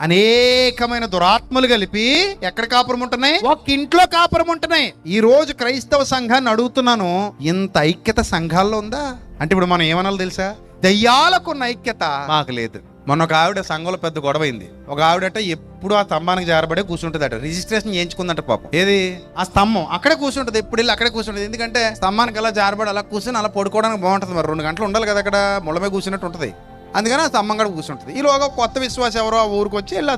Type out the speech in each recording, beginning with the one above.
అనేకమైన దురాత్మలు కలిపి ఎక్కడ కాపురం ఉంటున్నాయి? ఒక ఇంట్లో కాపురం ఉంటున్నాయి. ఈ రోజు క్రైస్తవ సంఘాన్ని అడుగుతున్నాను ఇంత ఐక్యత సంఘాల్లో ఉందా? అంటే ఇప్పుడు మనం ఏమనాలి తెలుసా? దయ్యాలకున్న ఐక్యత మాకు లేదు. మొన్న ఒక ఆవిడ సంఘంలో పెద్ద గొడవైంది ఒక ఆవిడట ఎప్పుడు ఆ స్తంభానికి జారబడే కూర్చుంటుందట. రిజిస్ట్రేషన్ చేయించుకుందంట పాపం. ఏది? ఆ స్తంభం. అక్కడే కూర్చుంటది ఎప్పుడు వెళ్ళి అక్కడే కూర్చుంటది. ఎందుకంటే స్తంభానికి అలా జారబడి అలా కూర్చొని అలా పడుకోవడానికి బాగుంటుంది మరి. రెండు గంటలు ఉండాలి కదా అక్కడ. ముళ్ళమే కూర్చున్నట్టు ఉంటుంది. అందుకని ఆ స్తంభం కూర్చుంటుంది. ఈలోగా కొత్త విశ్వాసం ఎవరో ఆ ఊరికి వచ్చి వెళ్ళి ఆ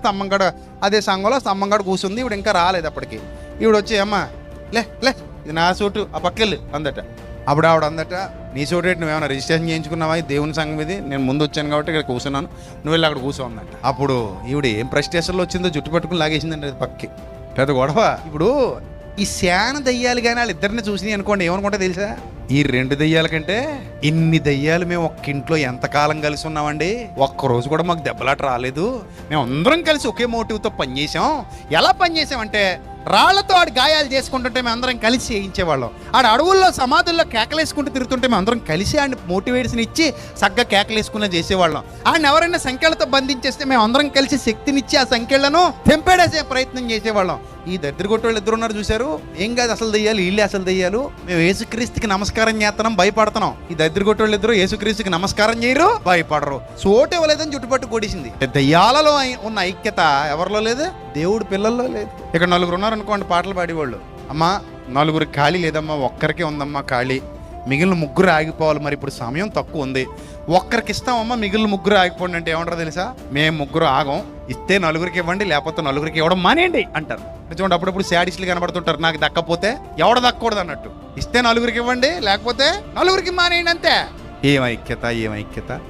అదే సంఘంలో స్తంభం కూర్చుంది ఇప్పుడు ఇంకా రాలేదు అప్పటికి. ఈవిడ వచ్చి అమ్మా లే లే ఇది నా సూటు ఆ పక్కెళ్ళు అందట. అప్పుడు ఆవిడ అందట నీ చోటు రేట్ నువ్వేమైనా రిజిస్ట్రేషన్ చేయించుకున్నావా? ఈ దేవుని సంఘం ఇది నేను ముందు వచ్చాను కాబట్టి ఇక్కడ కూర్చున్నాను నువ్వు వెళ్ళి అక్కడ కూర్చో అప్పుడు ఈవిడ ఏం ప్రెస్టేషన్లో వచ్చిందో జుట్టు పట్టుకుని లాగేసిందండి అది పక్కి. పెద్ద గొడవ. ఇప్పుడు ఈ శాన దయ్యాలు కానీ వాళ్ళిద్దరిని ఇద్దరిని అనుకోండి ఏమనుకుంటే తెలుసా? ఈ రెండు దెయ్యాల కంటే ఇన్ని దెయ్యాలు మేము ఒక్క ఇంట్లో ఎంతకాలం కలిసి ఉన్నామండి? ఒక్కరోజు కూడా మాకు దెబ్బలాట రాలేదు. మేము అందరం కలిసి ఒకే మోటివ్తో పనిచేసాం ఎలా పనిచేసామంటే రాళ్ళతో ఆడు గాయాలు చేసుకుంటుంటే మేము అందరం కలిసి చేయించేవాళ్ళం. ఆడ అడవుల్లో సమాధుల్లో కేకలేసుకుంటూ తిరుగుతుంటే మేము అందరం కలిసి ఆడిని మోటివేషన్ ఇచ్చి చక్కగా కేకలేసుకునే చేసేవాళ్ళం. ఆయన ఎవరైనా సంఖ్యలతో బంధించేస్తే మేము అందరం కలిసి శక్తినిచ్చి ఆ సంఖ్యలను తెంపేడేసే ప్రయత్నం చేసేవాళ్ళం. ఈ దద్దరి ఇద్దరు ఉన్నారు చూశారు. ఏం కాదు అసలు దెయ్యాలు వీళ్ళే అసలు దెయ్యాలు. మేము యేసుక్రీస్తుకి నమస్కారం చేస్తున్నాం భయపడుతున్నాం. ఈ దద్దరి కొట్టోళ్ళు ఇద్దరు యేసుక్రీస్తుకి నమస్కారం చేయరు భయపడరు. చోటు ఇవ్వలేదని చుట్టుపట్టు కొడిసింది. దెయ్యాలలో ఉన్న ఐక్యత ఎవరిలో లేదు? దేవుడు పిల్లల్లో లేదు. ఇక్కడ నలుగురు ఉన్నారు అనుకోండి పాటలు పాడేవాళ్ళు. అమ్మా నలుగురు ఖాళీ లేదమ్మా ఒక్కరికే ఉందమ్మా ఖాళీ. మిగిలిన ముగ్గురు ఆగిపోవాలి మరి ఇప్పుడు సమయం తక్కువ ఉంది. ఒక్కరికి ఇస్తామమ్మా మిగిలిన ముగ్గురు ఆగిపోండి అంటే ఏమంటారు తెలుసా? మేము ముగ్గురు ఆగం ఇస్తే నలుగురికి ఇవ్వండి లేకపోతే నలుగురికి ఇవ్వడం మానేయండి అంటారు. చూడండి అప్పుడప్పుడు శాడిస్టులు కనబడుతుంటారు నాకు దక్కపోతే ఎవడ దక్కకూడదు అన్నట్టు. ఇస్తే నలుగురికి ఇవ్వండి లేకపోతే నలుగురికి మానేయండి అంతే. ఏం ఐక్యత ఏం ఐక్యత?